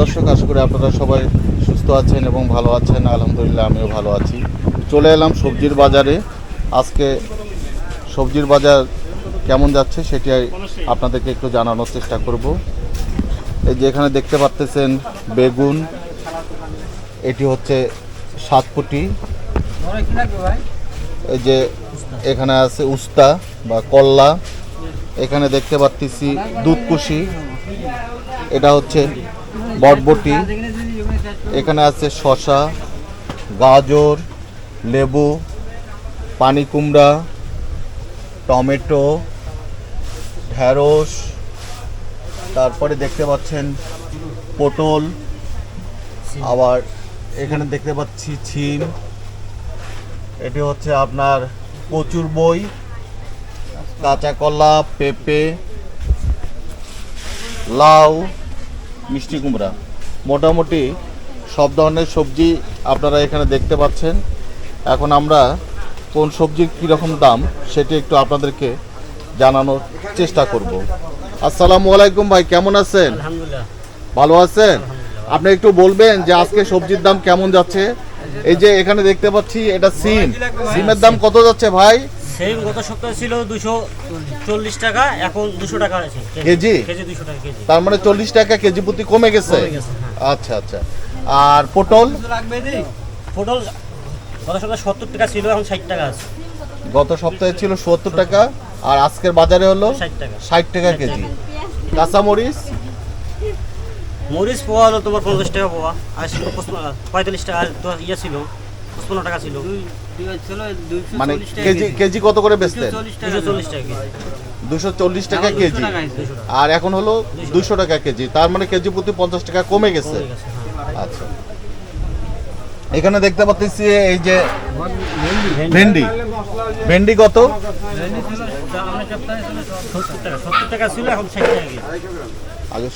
দর্শক, আশা করি আপনারা সবাই সুস্থ আছেন এবং ভালো আছেন। আলহামদুলিল্লাহ, আমিও ভালো আছি। চলে এলাম সবজির বাজারে। আজকে সবজির বাজার কেমন যাচ্ছে সেটি আপনাদেরকে একটু জানানোর চেষ্টা করব। এই যে এখানে দেখতে পাচ্তেছেন বেগুন, এটি হচ্ছে সাতপুটি এই যে এখানে আছে উস্তা বা কল্লা। এখানে দেখতে পাচ্ছি দুধকুশি। এটা হচ্ছে বটবটি এখানে আছে শশা গাজর, লেবু, পানি কুমড়া, টমেটো ঢ্যাঁড়স তারপরে দেখতে পাচ্ছেন পটল, আবার এখানে দেখতে পাচ্ছি ছিম, এটি হচ্ছে আপনার কচুর বই, কাঁচা কলা, পেঁপে, লাউ মিষ্টি কুমড়া। মোটামুটি সব ধরনের সবজি আপনারা এখানে দেখতে পাচ্ছেন। এখন আমরা কোন সবজির কীরকম দাম সেটি একটু আপনাদেরকে জানানোর চেষ্টা করব। আসসালামু আলাইকুম ভাই কেমন আছেন? ভালো আছেন? আপনি একটু বলবেন যে আজকে সবজির দাম কেমন যাচ্ছে? এই যে এখানে দেখতে পাচ্ছি এটা সিম। সিমের দাম কত যাচ্ছে ভাই? সেম গত সপ্তাহে ছিল দুশো চল্লিশ টাকা এখন দুশো টাকা আছে। কেজি? কেজি? দুশো টাকা কেজি। তার মানে চল্লিশ টাকা কেজি প্রতি কমে গেছে? হ্যাঁ। আচ্ছা আচ্ছা। আর পটল? পটল গত সপ্তাহে সত্তর টাকা ছিল এখন ষাট টাকা আছে। গত সপ্তাহে ছিল সত্তর টাকা আর আজকের বাজারে হলো ষাট টাকা। কেজি। কাঁচামরিচ? মরিচ মরিচ পোয়া হলো তোমার পঞ্চাশ টাকা পোয়া আর ছিল পঁয়তাল্লিশ টাকা আর তো ইয়ে ছিল পঁচপান্ন টাকা ছিল। মানে কেজি কেজি। কত করে বেচতেন? দুশো চল্লিশ টাকা কেজি। আর এখন হলো দুশো টাকা কেজি। তার মানে কেজি প্রতি পঞ্চাশ টাকা কমে গেছে। হ্যাঁ। আচ্ছা। এখানে দেখতে পাচ্ছি এই যে ভেন্ডি। ভেন্ডি কত? সত্তর টাকা। সত্তর টাকা ছিল এখন ষাট টাকা কেজি।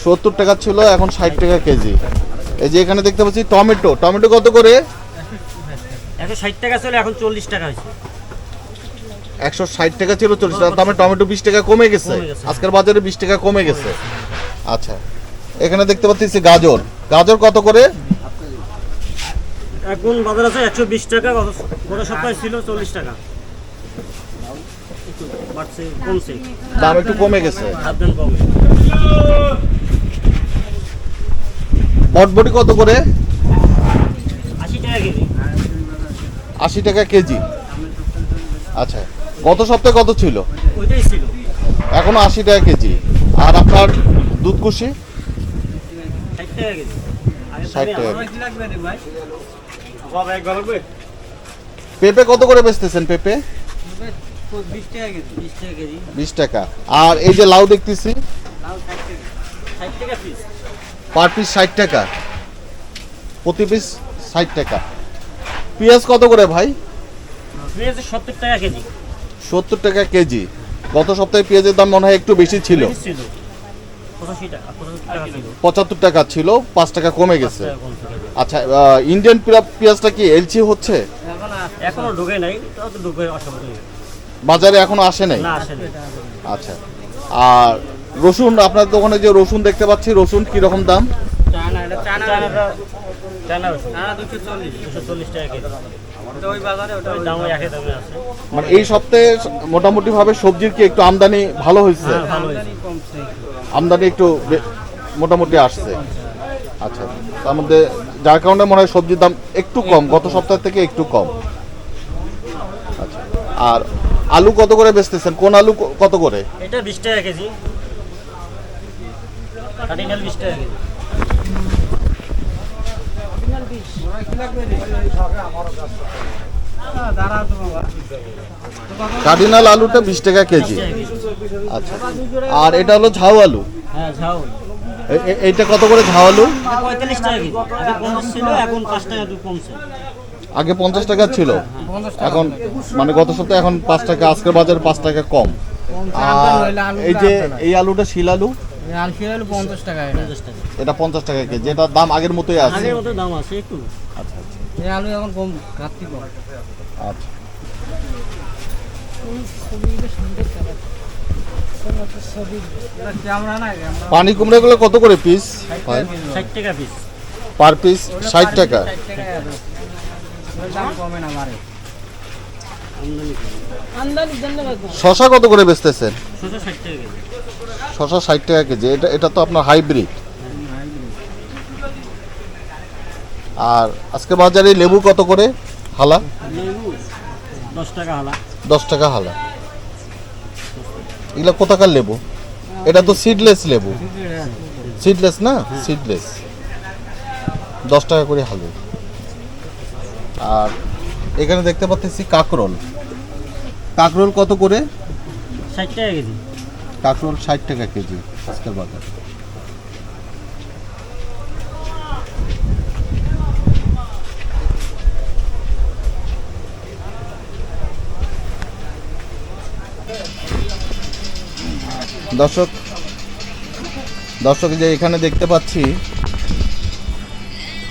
সত্তর টাকা ছিল এখন ষাট টাকা কেজি। এই যে এখানে দেখতে পাচ্ছি টমেটো। টমেটো কত করে? একশো ষাট টাকা ছিল এখন চল্লিশ টাকা হয়েছে। একশো ষাট টাকা ছিল চল্লিশ টাকা। তার মানে টমেটো বিশ টাকা কমে গেছে। আজকের বাজারে বিশ টাকা কমে গেছে। আচ্ছা এখানে দেখতে পাচ্ছি গাজর। গাজর কত করে? এখন বাজার আছে একশো বিশ টাকা গত গত সপ্তাহে ছিল চল্লিশ টাকা। কমছে। দাম একটু কমে গেছে। কমে। বটবটি কত করে আশি টাকা কেজি আশি টাকা কেজি। আচ্ছা গত সপ্তাহে কত ছিল? এখনও আশি টাকা কেজি। আর আপনার দুধকুশি ষাট টাকা ষাট টাকা পেঁপে কত করে বেচতেছেন পেঁপে? বিশ টাকা আর এই যে লাউ দেখতেছি পার পিস ষাট টাকা। প্রতি পিস ষাট টাকা। পেঁয়াজ কত করে ভাই? পেঁয়াজ সত্তর টাকা কেজি। সত্তর টাকা কেজি। গত সপ্তাহে পেঁয়াজের দাম মনে হয় একটু বেশি ছিল। পঁচাত্তর টাকা ছিল পাঁচ টাকা কমে গেছে। আচ্ছা ইন্ডিয়ান পেঁয়া- পেঁয়াজটা কি এলচি হচ্ছে? এখনও ঢুকে নাই বাজারে এখনও আসে নাই? আচ্ছা। আর রসুন আপনার দোকানে যে রসুন দেখতে পাচ্ছি রসুন কি রকম দাম চায়নাটা রসুন দুশো চল্লিশ। দুশো চল্লিশ টাকা কেজি। ওই বাজারে ওটা দাম ওই একই দামে আছে। মানে এই সপ্তাহে মোটামুটি ভাবে সবজির কি একটু আমদানি ভালো হয়েছে? হ্যাঁ আমদানি একটু। বে- মোটামুটি আসছে। আচ্ছা তার মধ্যে যার কারণে মনে হয় সবজির দাম একটু কম গত সপ্তাহ থেকে একটু কম। আচ্ছা আর আলু কত করে বেচতেছেন? কোন আলু কত করে? এটা বিশ টাকা কেজি। কাটিনাল বিশ টাকা কেজি। কার্ডিনাল আলুটা বিশ টাকা কেজি। আচ্ছা। আর এটা হলো ঝাউ আলু। এইটা কত করে ঝাউ আলু? আগে পঞ্চাশ টাকা ছিল। এখন মানে গত সপ্তাহে এখন পাঁচ টাকা, আজকের বাজারে পাঁচ টাকা কম। আর এই যে এই আলুটা শিল আলু আলফি হলো পঞ্চাশ টাকা এটা। পঞ্চাশ টাকা। এটা পঞ্চাশ টাকা কেজি এটার দাম আগের মতোই আছে। আগের মতো দাম আছে একটু। আচ্ছা আচ্ছা। এই আলু এখন কম ঘাটতি কম। আচ্ছা। ক্যামেরা না ক্যামেরা পানি কুমড়াগুলো কত করে পিস ষাট টাকা পিস পার পিস ষাট টাকা। দাম কমে না বাড়ে। শশা কত করে বেচতেছেন? ছশো ষাট টাকা কেজি। শশা ষাট টাকা কেজি। এটা এটা তো আপনার হাইব্রিড। আর আজকে বাজারে লেবু কত করে? হালা? দশ টাকা হালা। দশ টাকা হালা। এগুলো কোথাকার লেবু? এটা তো সিডলেস লেবু। সিডলেস না? সিডলেস দশ টাকা করে হালু। আর এখানে দেখতে পাচ্ছি কাকরোল। কাকরোল কত করে? ষাট টাকা কেজি। কাকরোল ষাট টাকা কেজি আজকের বাজার। দর্শক দর্শক যে এখানে দেখতে পাচ্ছি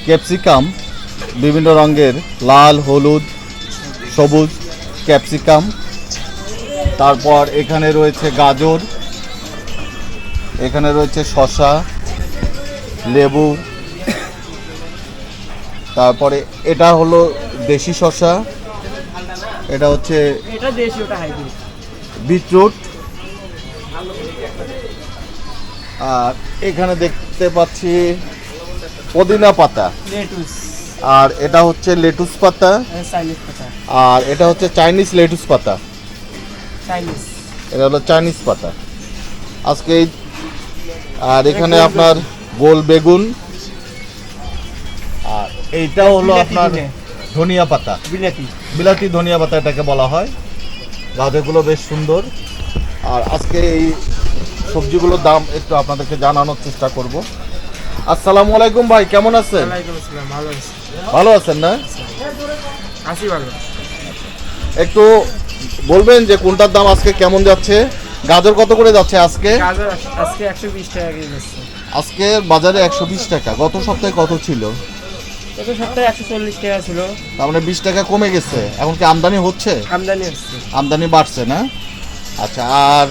ক্যাপসিকাম বিভিন্ন রঙের লাল হলুদ সবুজ ক্যাপসিকাম। তারপর এখানে রয়েছে গাজর এখানে রয়েছে শসা লেবু তারপরে এটা হলো দেশি শসা এটা হচ্ছে এটা দেশি ওটা হাইব্রিড। বিটরুট। আর এখানে দেখতে পাচ্ছি পুদিনা পাতা। লেটুস। আর এটা হচ্ছে লেটুস পাতা। আর এটা হচ্ছে চাইনিজ লেটুস পাতা। চাইনিজ এটা হলো চাইনিজ পাতা। আজকে আর এখানে আপনার গোল বেগুন। আর এইটা হলো আপনার ধনিয়া পাতা। বিলাতি। বিলাতি ধনিয়া পাতা এটাকে বলা হয়। গাছগুলো বেশ সুন্দর। আর আজকে এই সবজিগুলোর দাম একটু আপনাদেরকে জানানোর চেষ্টা করব। আসসালামু আলাইকুম ভাই কেমন আছেন? ভালো ভালো আছেন না? আছি ভালো। একটু বলবেন যে কোনটার দাম আজকে কেমন যাচ্ছে? গাজর কত করে যাচ্ছে আজকে? গাজর আজকে একশো বিশ টাকা কেজি যাচ্ছে। আজকে বাজারে একশো বিশ টাকা। গত সপ্তাহে কত ছিল? গত সপ্তাহে একশো চল্লিশ টাকা ছিল। তার মানে বিশ টাকা কমে গেছে। এখন কি আমদানি হচ্ছে? আমদানি হচ্ছে। আমদানি বাড়ছে না? আচ্ছা আর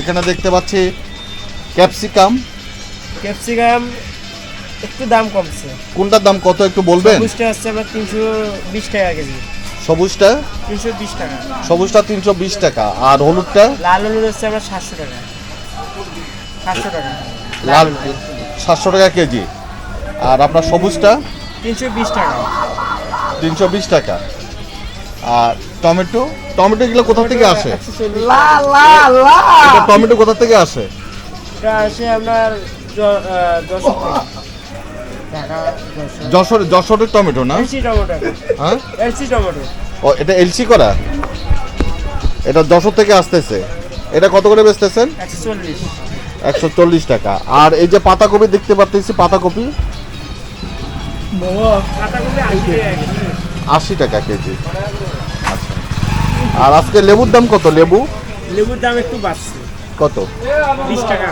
এখানে দেখতে পাচ্ছি ক্যাপসিকাম। ক্যাপসিকাম একটু দাম কমছে। কোনটার দাম কত একটু বলবেন? সবুজটা হচ্ছে আপনার তিনশো বিশ টাকা কেজি। সবুজটা? তিনশো বিশ টাকা। সবুজটা তিনশো বিশ টাকা। আর হলুদটা? লাল হলুদ হচ্ছে আপনার সাতশো টাকা। সাতশো টাকা। লাল সাতশো টাকা কেজি। আর আপনার সবুজটা? তিনশো বিশ টাকা। তিনশো বিশ টাকা। আর টমেটো? টমেটো এগুলো কোথা থেকে আসে? টমেটো কোথা থেকে আসে? এটা আসে আপনার যশোর যশোরের টমেটো না? LC tomato. হ্যাঁ? LC tomato. ও এটা এলসি করা? এটা যশোর থেকে আসতেছে। এটা কত করে বেচতেছেন? একশো চল্লিশ। টাকা। আর এই যে পাতাকপি দেখতে পাচ্ছি পাতাকপি? আশি টাকা কেজি। আচ্ছা। আর আজকে লেবুর দাম কত? লেবু? লেবুর দাম একটু বাড়ছে। কত? বিশ টাকা।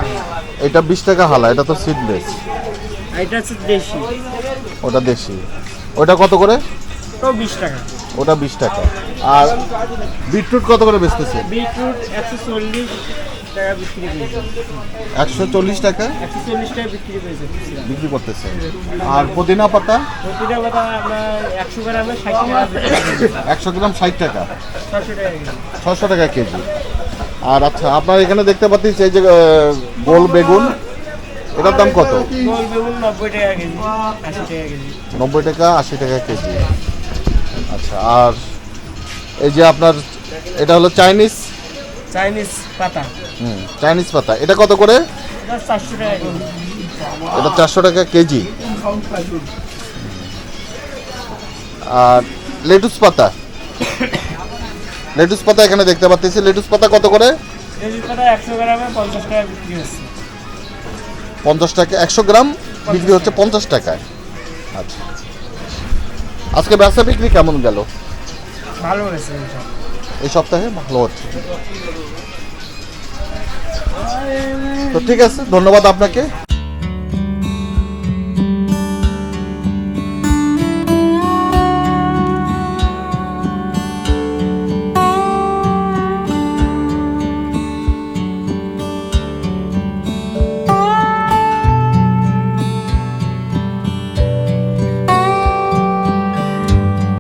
এটা বিশ টাকা হালা এটা তো সিডলেস এটা হচ্ছে দেশি। ওটা দেশি। ওটা কত করে? তো বিশ টাকা। ওটা বিশ টাকা। আর বিটরুট কত করে বেচতেছে? বিটরুট একশো চল্লিশ টাকা বিক্রি করেছে একশো চল্লিশ টাকা? একশো চল্লিশ টাকা বিক্রি করেছে বিক্রি করতেছে। আর পুদিনা পাতা? একশো গ্রামে ষাট টাকা একশো গ্রাম ষাট টাকা। ছশো টাকা কেজি। ছশো টাকা কেজি। আর আচ্ছা আপনার এখানে দেখতে পাচ্ছি এই যে গোল বেগুন। এটার দাম কত? নব্বই টাকা আশি টাকা কেজি। আচ্ছা আর এই যে আপনার এটা হলো চাইনিজ? চাইনিজ পাতা। হুম চাইনিজ পাতা। এটা কত করে? এটা চারশো টাকা কেজি। আর লেটুস পাতা? লেটুস পাতা এখানে দেখতে পাচ্ছি। লেটুস পাতা কত করে? কেজি পাতা একশো গ্রামে পঞ্চাশ টাকা বিক্রি হচ্ছে। পঞ্চাশ টাকা একশো গ্রাম বিক্রি হচ্ছে পঞ্চাশ টাকায়। আচ্ছা। আজকে ব্যবসা বিক্রি কেমন গেল? ভালো হয়েছে এই সপ্তাহে ভালো হচ্ছে। তো ঠিক আছে ধন্যবাদ আপনাকে।